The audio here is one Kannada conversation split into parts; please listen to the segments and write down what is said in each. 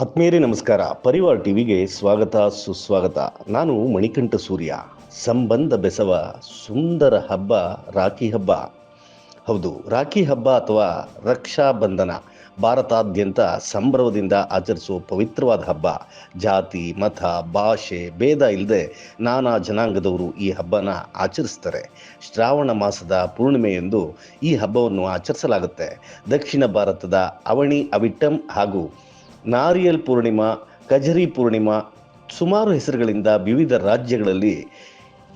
ಆತ್ಮೀಯರೇ ನಮಸ್ಕಾರ. ಪರಿವಾರ್ ಟಿವಿಗೆ ಸ್ವಾಗತ, ಸುಸ್ವಾಗತ. ನಾನು ಮಣಿಕಂಠ ಸೂರ್ಯ. ಸಂಬಂಧ ಬೆಸವ, ಸುಂದರ ಹಬ್ಬ, ರಾಖಿ ಹಬ್ಬ. ಹೌದು, ರಾಖಿ ಹಬ್ಬ ಅಥವಾ ರಕ್ಷಾ ಬಂಧನ. ಭಾರತಾದ್ಯಂತ ಸಂಭ್ರಮದಿಂದ ಆಚರಿಸುವ ಪವಿತ್ರವಾದ ಹಬ್ಬ. ಜಾತಿ, ಮತ, ಭಾಷೆ, ಭೇದ ಇಲ್ಲದೆ ನಾನಾ ಜನಾಂಗದವರು ಈ ಹಬ್ಬನ ಆಚರಿಸ್ತಾರೆ. ಶ್ರಾವಣ ಮಾಸದ ಪೂರ್ಣಿಮೆಯಂದು ಈ ಹಬ್ಬವನ್ನು ಆಚರಿಸಲಾಗುತ್ತೆ. ದಕ್ಷಿಣ ಭಾರತದ ಅವಣಿ ಅವಿಟ್ಟಂ ಹಾಗೂ ನಾರಿಯಲ್ ಪೂರ್ಣಿಮಾ, ಕಜರಿ ಪೂರ್ಣಿಮಾ, ಸುಮಾರು ಹೆಸರುಗಳಿಂದ ವಿವಿಧ ರಾಜ್ಯಗಳಲ್ಲಿ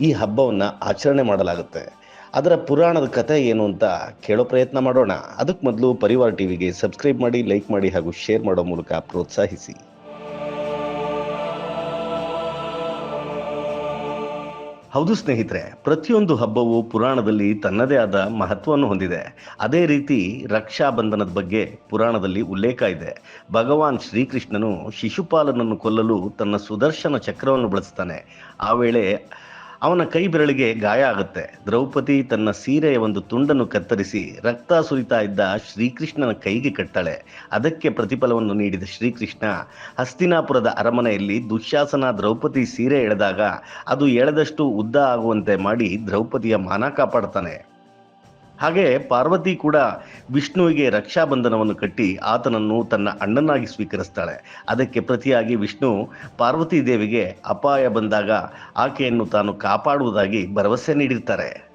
ಈ ಹಬ್ಬವನ್ನು ಆಚರಣೆ ಮಾಡಲಾಗುತ್ತೆ. ಅದರ ಪುರಾಣದ ಕಥೆ ಏನು ಅಂತ ಕೇಳೋ ಪ್ರಯತ್ನ ಮಾಡೋಣ. ಅದಕ್ಕೆ ಮೊದಲು ಪರಿವಾರ ಟಿವಿಗೆ ಸಬ್ಸ್ಕ್ರೈಬ್ ಮಾಡಿ, ಲೈಕ್ ಮಾಡಿ ಹಾಗೂ ಶೇರ್ ಮಾಡೋ ಮೂಲಕ ಪ್ರೋತ್ಸಾಹಿಸಿ. ಹೌದು ಸ್ನೇಹಿತರೆ, ಪ್ರತಿಯೊಂದು ಹಬ್ಬವು ಪುರಾಣದಲ್ಲಿ ತನ್ನದೇ ಆದ ಮಹತ್ವವನ್ನು ಹೊಂದಿದೆ. ಅದೇ ರೀತಿ ರಕ್ಷಾ ಬಂಧನದ ಬಗ್ಗೆ ಪುರಾಣದಲ್ಲಿ ಉಲ್ಲೇಖ ಇದೆ. ಭಗವಾನ್ ಶ್ರೀಕೃಷ್ಣನು ಶಿಶುಪಾಲನನ್ನು ಕೊಲ್ಲಲು ತನ್ನ ಸುದರ್ಶನ ಚಕ್ರವನ್ನು ಬಳಸ್ತಾನೆ ಆ ವೇಳೆ ಅವನ ಕೈ ಬೆರಳಿಗೆ ಗಾಯ ಆಗುತ್ತೆ. ದ್ರೌಪದಿ ತನ್ನ ಸೀರೆಯ ಒಂದು ತುಂಡನ್ನು ಕತ್ತರಿಸಿ ರಕ್ತ ಸುರಿತಾ ಇದ್ದ ಶ್ರೀಕೃಷ್ಣನ ಕೈಗೆ ಕಟ್ಟಳೆ. ಅದಕ್ಕೆ ಪ್ರತಿಫಲವನ್ನು ನೀಡಿದ ಶ್ರೀಕೃಷ್ಣ, ಹಸ್ತಿನಾಪುರದ ಅರಮನೆಯಲ್ಲಿ ದುಶ್ಯಾಸನ ದ್ರೌಪದಿ ಸೀರೆ ಎಳೆದಾಗ ಅದು ಎಳೆದಷ್ಟು ಉದ್ದ ಆಗುವಂತೆ ಮಾಡಿ ದ್ರೌಪದಿಯ ಮಾನ ಕಾಪಾಡ್ತಾನೆ. ಹಾಗೆ ಪಾರ್ವತಿ ಕೂಡ ವಿಷ್ಣುವಿಗೆ ರಕ್ಷಾಬಂಧನವನ್ನು ಕಟ್ಟಿ ಆತನನ್ನು ತನ್ನ ಅಣ್ಣನಾಗಿ ಸ್ವೀಕರಿಸ್ತಾಳೆ. ಅದಕ್ಕೆ ಪ್ರತಿಯಾಗಿ ವಿಷ್ಣು ಪಾರ್ವತಿ ದೇವಿಗೆ ಅಪಾಯ ಬಂದಾಗ ಆಕೆಯನ್ನು ತಾನು ಕಾಪಾಡುವುದಾಗಿ ಭರವಸೆ ನೀಡಿರ್ತಾರೆ.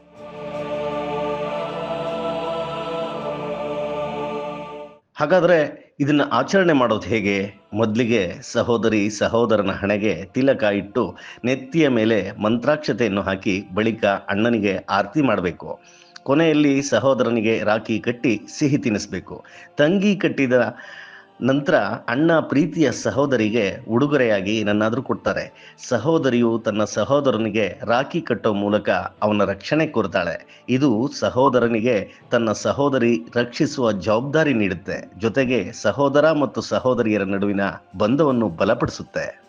ಹಾಗಾದ್ರೆ ಇದನ್ನ ಆಚರಣೆ ಮಾಡೋದು ಹೇಗೆ? ಮೊದಲಿಗೆ ಸಹೋದರಿ ಸಹೋದರನ ಹಣೆಗೆ ತಿಲಕ ಇಟ್ಟು ನೆತ್ತಿಯ ಮೇಲೆ ಮಂತ್ರಾಕ್ಷತೆಯನ್ನು ಹಾಕಿ ಬಳಿಕ ಅಣ್ಣನಿಗೆ ಆರತಿ ಮಾಡಬೇಕು. ಕೊನೆಯಲ್ಲಿ ಸಹೋದರನಿಗೆ ರಾಖಿ ಕಟ್ಟಿ ಸಿಹಿ ತಿನ್ನಿಸ್ಬೇಕು ತಂಗಿ ಕಟ್ಟಿದ ನಂತರ ಅಣ್ಣ ಪ್ರೀತಿಯ ಸಹೋದರಿಗೆ ಉಡುಗೊರೆಯಾಗಿ ನನ್ನಾದರೂ ಕೊಡ್ತಾರೆ. ಸಹೋದರಿಯು ತನ್ನ ಸಹೋದರನಿಗೆ ರಾಖಿ ಕಟ್ಟೋ ಮೂಲಕ ಅವನ ರಕ್ಷಣೆ ಕೋರ್ತಾಳೆ. ಇದು ಸಹೋದರನಿಗೆ ತನ್ನ ಸಹೋದರಿ ರಕ್ಷಿಸುವ ಜವಾಬ್ದಾರಿ ನೀಡುತ್ತೆ. ಜೊತೆಗೆ ಸಹೋದರ ಮತ್ತು ಸಹೋದರಿಯರ ನಡುವಿನ ಬಂಧವನ್ನು ಬಲಪಡಿಸುತ್ತೆ.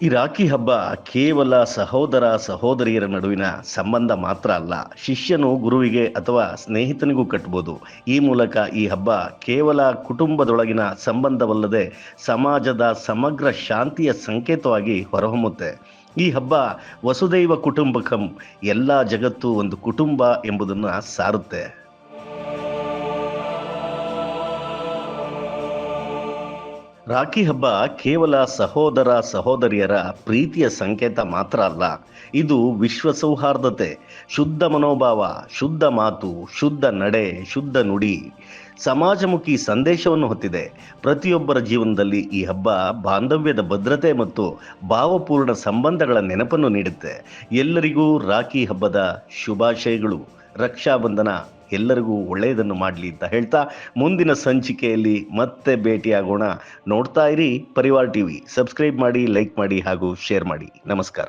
ಈ ರಾಖಿ ಹಬ್ಬ ಕೇವಲ ಸಹೋದರ ಸಹೋದರಿಯರ ನಡುವಿನ ಸಂಬಂಧ ಮಾತ್ರ ಅಲ್ಲ, ಶಿಷ್ಯನು ಗುರುವಿಗೆ ಅಥವಾ ಸ್ನೇಹಿತನಿಗೂ ಕಟ್ಟಬಹುದು ಈ ಮೂಲಕ ಈ ಹಬ್ಬ ಕೇವಲ ಕುಟುಂಬದೊಳಗಿನ ಸಂಬಂಧವಲ್ಲದೆ ಸಮಾಜದ ಸಮಗ್ರ ಶಾಂತಿಯ ಸಂಕೇತವಾಗಿ ಹೊರಹೊಮ್ಮುತ್ತೆ. ಈ ಹಬ್ಬ ವಸುದೈವ ಕುಟುಂಬಕಂ, ಎಲ್ಲ ಜಗತ್ತು ಒಂದು ಕುಟುಂಬ ಎಂಬುದನ್ನು ಸಾರುತ್ತೆ. ರಾಖಿ ಹಬ್ಬ ಕೇವಲ ಸಹೋದರ ಸಹೋದರಿಯರ ಪ್ರೀತಿಯ ಸಂಕೇತ ಮಾತ್ರ ಅಲ್ಲ, ಇದು ವಿಶ್ವ ಸೌಹಾರ್ದತೆ, ಶುದ್ಧ ಮನೋಭಾವ, ಶುದ್ಧ ಮಾತು, ಶುದ್ಧ ನಡೆ, ಶುದ್ಧ ನುಡಿ. ಸಮಾಜಮುಖಿ ಸಂದೇಶವನ್ನು ಹೊತ್ತಿದೆ. ಪ್ರತಿಯೊಬ್ಬರ ಜೀವನದಲ್ಲಿ ಈ ಹಬ್ಬ ಬಾಂಧವ್ಯದ ಭದ್ರತೆ ಮತ್ತು ಭಾವಪೂರ್ಣ ಸಂಬಂಧಗಳ ನೆನಪನ್ನು ನೀಡುತ್ತೆ. ಎಲ್ಲರಿಗೂ ರಾಖಿ ಹಬ್ಬದ ಶುಭಾಶಯಗಳು. ರಕ್ಷಾಬಂಧನ ಎಲ್ಲರಿಗೂ ಒಳ್ಳೆಯದನ್ನು ಮಾಡಲಿ ಅಂತ ಹೇಳ್ತಾ ಮುಂದಿನ ಸಂಚಿಕೆಯಲ್ಲಿ ಮತ್ತೆ ಭೇಟಿಯಾಗೋಣ. ನೋಡ್ತಾ ಇರಿ ಪರಿವಾರ್ ಟಿವಿ. ಸಬ್ಸ್ಕ್ರೈಬ್ ಮಾಡಿ, ಲೈಕ್ ಮಾಡಿ ಹಾಗೂ ಶೇರ್ ಮಾಡಿ. ನಮಸ್ಕಾರ.